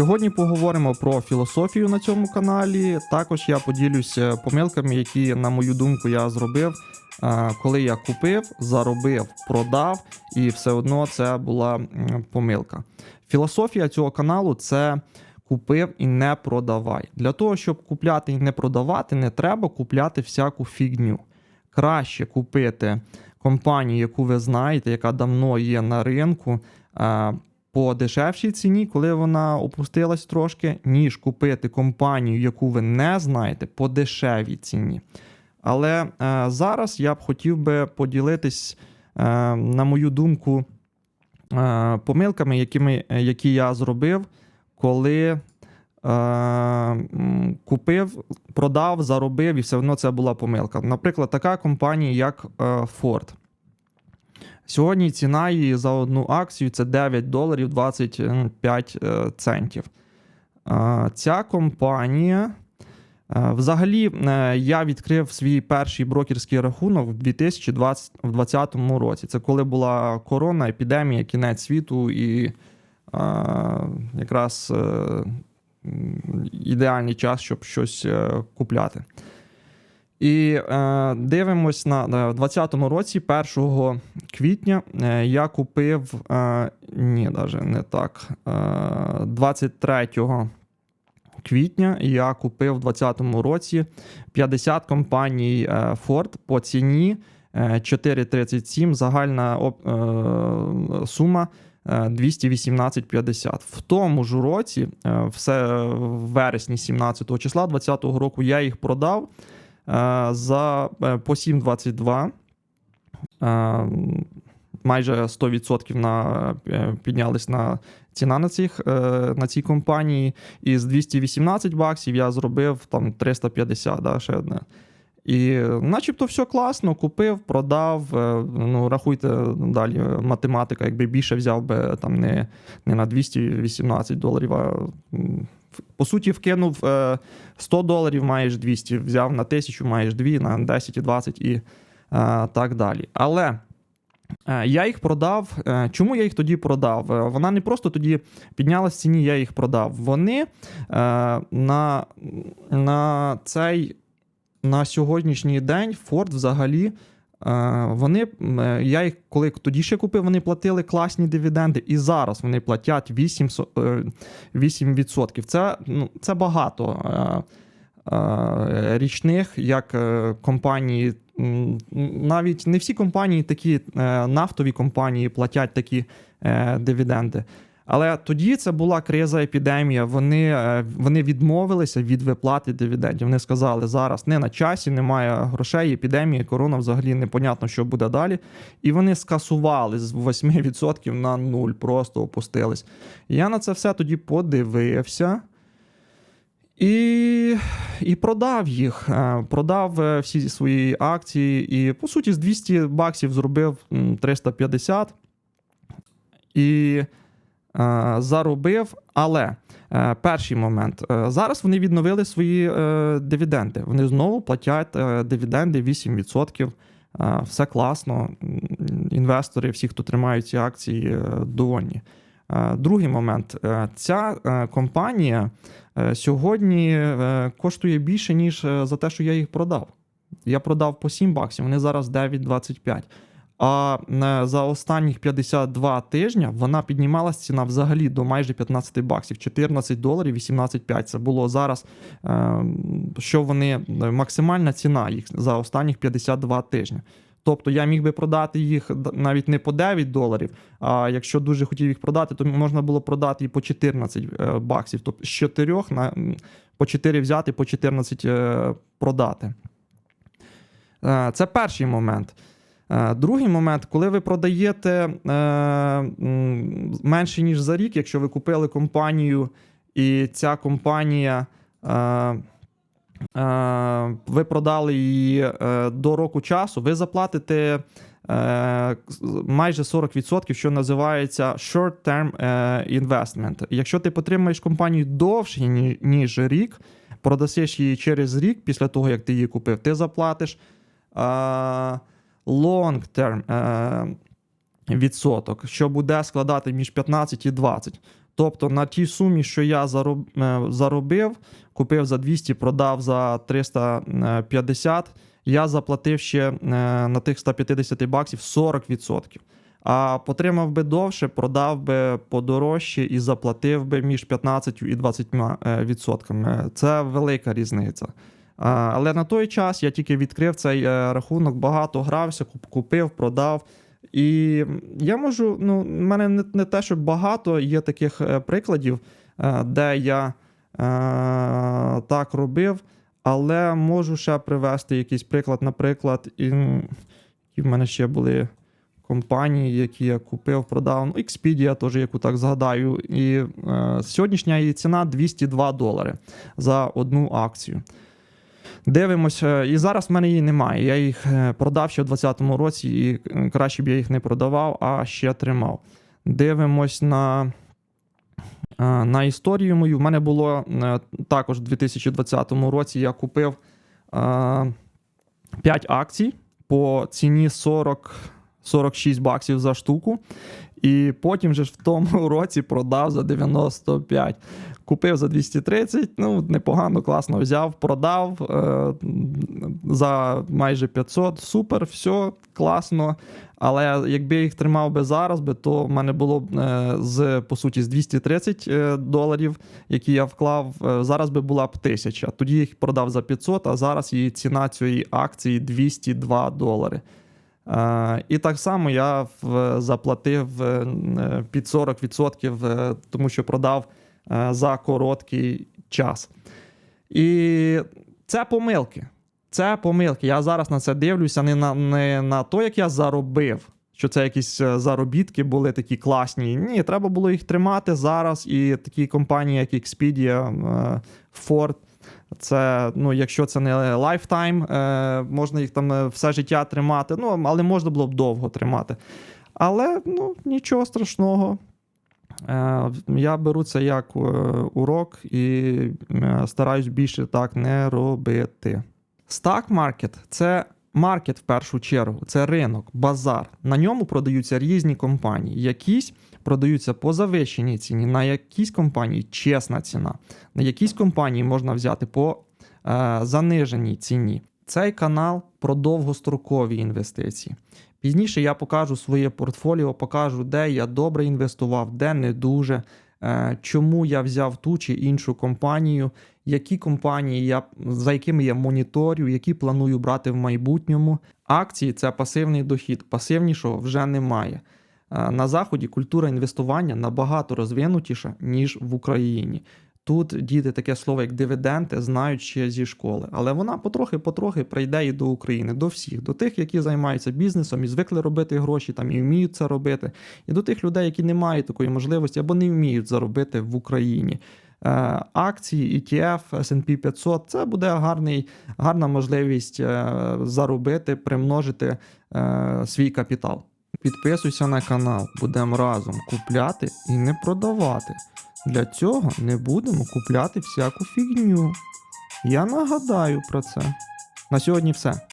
Сьогодні поговоримо про філософію на цьому каналі. Також я поділюся помилками, які, на мою думку, я зробив, е, коли я купив, заробив, продав, і все одно це була помилка. Філософія цього каналу це купив і не продавай. Для того, щоб купляти і не продавати, не треба купляти всяку фігню. Краще купити компанію, яку ви знаєте, яка давно є на ринку. Е, по дешевшій ціні, коли вона опустилась трошки, ніж купити компанію, яку ви не знаєте, по дешевій ціні. Але е, зараз я б хотів би поділитись, е, на мою думку, е, помилками, якими, які я зробив, коли е, купив, продав, заробив, і все одно це була помилка. Наприклад, така компанія, як е, Ford. Сьогодні ціна її за одну акцію це 9 доларів 25 е, центів. Е, Ця компанія. е, Взагалі, е, я відкрив свій перший брокерський рахунок в 2020 році. Це коли була корона, епідемія, кінець світу і е, якраз е, ідеальний час, щоб щось е, купляти. І е, дивимось на на 20-му році, 1 квітня, е, я купив. Е, ні, навіть не так. Е, 23 квітня я купив в 20-му році 50 компаній е, Ford по ціні е, 4,37. Загальна оп- е, сума. е, 218,50. В тому ж році, е, все в вересні 17 числа 2020 року, я їх продав е, за е, по 7,22. Е, Майже 100% на, е, піднялись на ціна на, цих, е, на цій компанії. І з 218 баксів я зробив там 350, да, ще одне. І е, начебто все класно, купив, продав. е, Ну, рахуйте далі, е, математика, якби більше взяв би там не, не на 218 доларів, а по суті, вкинув е, 100 доларів, маєш 200, взяв на 1000, маєш 2, на 10 і 20 і е, так далі. Але е, я їх продав. Е, Чому я їх тоді продав? Е, Вона не просто тоді піднялась ціні, я їх продав. Вони е, на, на цей на сьогоднішній день Ford взагалі. е, Вони, е, я їх коли тоді ще купив, вони платили класні дивіденди, і зараз вони платять 8, со- е, 8%. Це, ну, це багато річних, як компанії. Навіть не всі компанії, такі нафтові компанії платять такі дивіденди. Але тоді це була криза, епідемія. Вони, е, вони відмовилися від виплати дивідендів. Вони сказали, зараз не на часі, немає грошей, епідемія, корона взагалі непонятно, що буде далі. І вони скасували з 8% на 0, просто опустились. Я на це все тоді подивився. І, і продав їх. Е, Продав е, всі свої акції. І, по суті, з 200 баксів зробив 350. І заробив. Але е, перший момент. Е, зараз вони відновили свої е, дивіденди. Вони знову платять е, дивіденди 8%. Е, все класно. Інвестори, всі, хто тримають ці акції, е, довольні. Е, Другий момент. Е, Ця е, компанія е, сьогодні е, коштує більше, ніж е, за те, що я їх продав. Я продав по 7 баксів, вони зараз 9,25. А е, за останніх 52 тижня вона піднімалась ціна взагалі до майже 15 баксів, 14 доларів 18,5. Це було зараз, е, що вони максимальна ціна їх за останніх 52 тижні. Тобто я міг би продати їх навіть не по 9 доларів, а якщо дуже хотів їх продати, то можна було продати і по 14 е, баксів. Тобто з 4 на по 4 взяти, по 14 е, продати. Е, Це перший момент. Е, Другий момент, коли ви продаєте е, менше ніж за рік, якщо ви купили компанію, і ця компанія. Е, ви продали її до року часу, ви заплатите майже 40%, що називається short-term investment. Якщо ти потримаєш компанію довше, ніж рік, продасиш її через рік після того, як ти її купив, ти заплатиш е, long-term е, відсоток, що буде складати між 15 і 20. Тобто на тій сумі, що я е, заробив, купив за 200, продав за 350, я заплатив ще е, на тих 150 баксів 40%. А потримав би довше, продав би подорожче і заплатив би між 15 і 20 е, відсотками. Це велика різниця. Але на той час я тільки відкрив цей е, рахунок, багато грався, купив, продав. І я можу, ну, в мене не, не те, що багато є таких е, прикладів, е, де я е, так робив, але можу ще привести якийсь приклад. Наприклад, і, які в мене ще були компанії, які я купив, продав. Ну, Expedia теж, яку так згадаю. І е, сьогоднішня її ціна 202 долари за одну акцію. Дивимося, і зараз в мене її немає. Я їх е, продав ще у 2020 році, і е, краще б я їх не продавав, а ще тримав. Дивимось на, е, на історію мою. В мене було також у 2020 році я купив е, 5 акцій по ціні 40, 46 баксів за штуку. І потім же ж в тому році продав за 95. Купив за 230, ну непогано, класно взяв, продав е, за майже 500. Супер, все класно. Але якби їх тримав би зараз, би, то в мене було б е, з по суті з 230 е, доларів, які я вклав. е, зараз би була б 1000. Тоді їх продав за 500, а зараз її ціна цієї акції 202 долари. Е, і так само я заплатив е, е, під 40%, е, тому що продав за короткий час. І це помилки. Це помилки. Я зараз на це дивлюся не на, не на то, як я заробив, що це якісь заробітки були такі класні. Ні, треба було їх тримати зараз. І такі компанії, як Expedia, Ford, це, ну, якщо це не lifetime, е, можна їх там е, все життя тримати, ну, але можна було б довго тримати. Але ну, нічого страшного. Е, Я беру це як урок і стараюсь більше так не робити. Stock market – це маркет в першу чергу, це ринок, базар. На ньому продаються різні компанії. Якісь продаються по завищеній ціні, на якійсь компанії чесна ціна, на якійсь компанії можна взяти по е, заниженій ціні. Цей канал про довгострокові інвестиції. Пізніше я покажу своє портфоліо, покажу, де я добре інвестував, де не дуже, е, чому я взяв ту чи іншу компанію, які компанії я за якими я моніторю, які планую брати в майбутньому. Акції це пасивний дохід, пасивнішого вже немає. Е, На заході культура інвестування набагато розвинутіша ніж в Україні. Тут діти таке слово, як дивіденди, знають ще зі школи, але вона потрохи-потрохи прийде і до України, до всіх, до тих, які займаються бізнесом і звикли робити гроші, там і вміють це робити, і до тих людей, які не мають такої можливості або не вміють заробити в Україні. Е, Акції, ETF, S&P 500 – це буде гарний, гарна можливість е, заробити, примножити свій капітал. Підписуйся на канал, будемо разом купляти і не продавати. Для цього не будемо купляти всяку фігню. Я нагадаю про це. На сьогодні все.